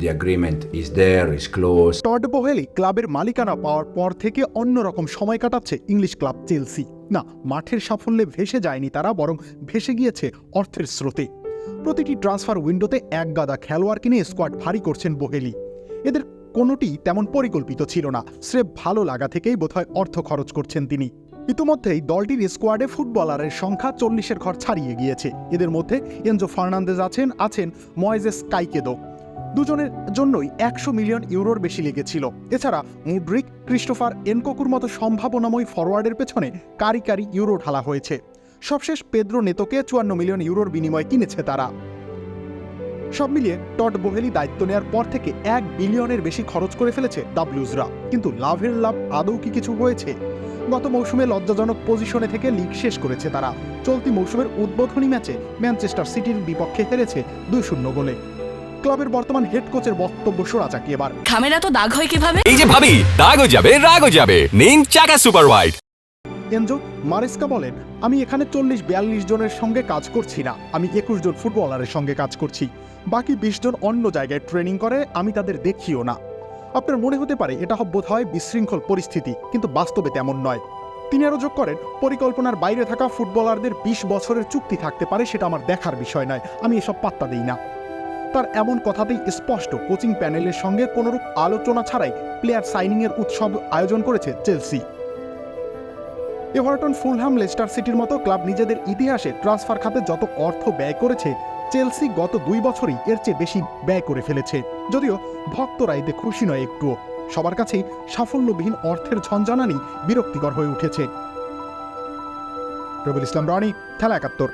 The agreement is there, is close. Todd Boehly ক্লাবের মালিকানা পাওয়ার পর থেকে অন্যরকম সময় কাটাচ্ছে ইংলিশ ক্লাব চেলসি। না মাঠের সাফল্যে ভেসে যায়নি তারা বরং ভেসে গিয়েছে অর্থের স্রোতে। প্রতিটি ট্রান্সফার উইন্ডোতে এক গাদা খেলোয়াড় কিনে স্কোয়াড ভারী করছেন বোহেলি। এদের কোনোটি তেমন পরিকল্পিত ছিল না স্রেফ ভালো লাগা থেকেই বোধহয় অর্থ খরচ করছেন তিনি। ইতিমধ্যেই দলটির স্কোয়াডে ফুটবলারের সংখ্যা চল্লিশের ঘর ছাড়িয়ে গিয়েছে। এদের মধ্যে এনজো ফার্নান্দেজ আছেন আছেন ময়েজেস কাইকেদো দুজনের জন্যই একশো মিলিয়ন ইউরোর বেশি লেগেছিল। এছাড়া মুড্রিক, ক্রিস্টোফার এনকোকুর মতো সম্ভাবনাময় ফরওয়ার্ডের পেছনে কারি কারি ইউরো ঢালা হয়েছে। সবশেষ পেদ্রো নেতোকে চুয়ান্ন মিলিয়ন ইউরোর বিনিময়ে কিনেছে তারা। সব মিলিয়ে টড বোহেলি দায়িত্ব নেওয়ার পর থেকে এক বিলিয়নের বেশি খরচ করে ফেলেছে ডাব্লিউজরা। কিন্তু লাভের লাভ আদৌ কি কিছু হয়েছে? গত মৌসুমে লজ্জাজনক পজিশনে থেকে লিগ শেষ করেছে তারা। চলতি মৌসুমের উদ্বোধনী ম্যাচে ম্যানচেস্টার সিটির বিপক্ষে হেরেছে দুই শূন্য গোলে। ক্লাবের বর্তমান হেড কোচের বক্তব্য শোনা যাক এবার। খামেরা তো দাগ হয় কীভাবে? এই যে ভাবি দাগও যাবে রাগও যাবে। নিন চাকা সুপার হোয়াইট এনজো মারেস্কা বলেন আমি এখানে চল্লিশ বিয়াল্লিশ জনের সঙ্গে কাজ করছি না। আমি একুশ জন ফুটবলারের সঙ্গে কাজ করছি। বাকি বিশ জন অন্য জায়গায় ট্রেনিং করে আমি তাদের দেখিও না। আপনার মনে হতে পারে এটা বোধ হয় বিশৃঙ্খল পরিস্থিতি কিন্তু বাস্তবে তেমন নয়। তিনি আরও যোগ করেন পরিকল্পনার বাইরে থাকা ফুটবলারদের বিশ বছরের চুক্তি থাকতে পারে সেটা আমার দেখার বিষয় নয়। আমি এসব পাত্তা দিই না। তার এমন কথাতেই স্পষ্ট কোচিং প্যানেলের সঙ্গে কোনোরূপ আলোচনা ছাড়াই প্লেয়ার সাইনিংয়ের উৎসব আয়োজন করেছে চেলসি। এভারটন ফুলহ্যাম লেস্টার সিটির মতো ক্লাব নিজেদের ইতিহাসে ট্রান্সফার খাতে যত অর্থ ব্যয় করেছে, চেলসি গত দুই বছরই এর চেয়ে বেশি ব্যয় করে ফেলেছে। যদিও ভক্তরা এতে খুশি নয় একটুও। সবার কাছেই সাফল্যবিহীন অর্থের ঝঞ্ঝানানি বিরক্তিকর হয়ে উঠেছে। রবিল ইসলাম রনি, খেলা একাত্তর।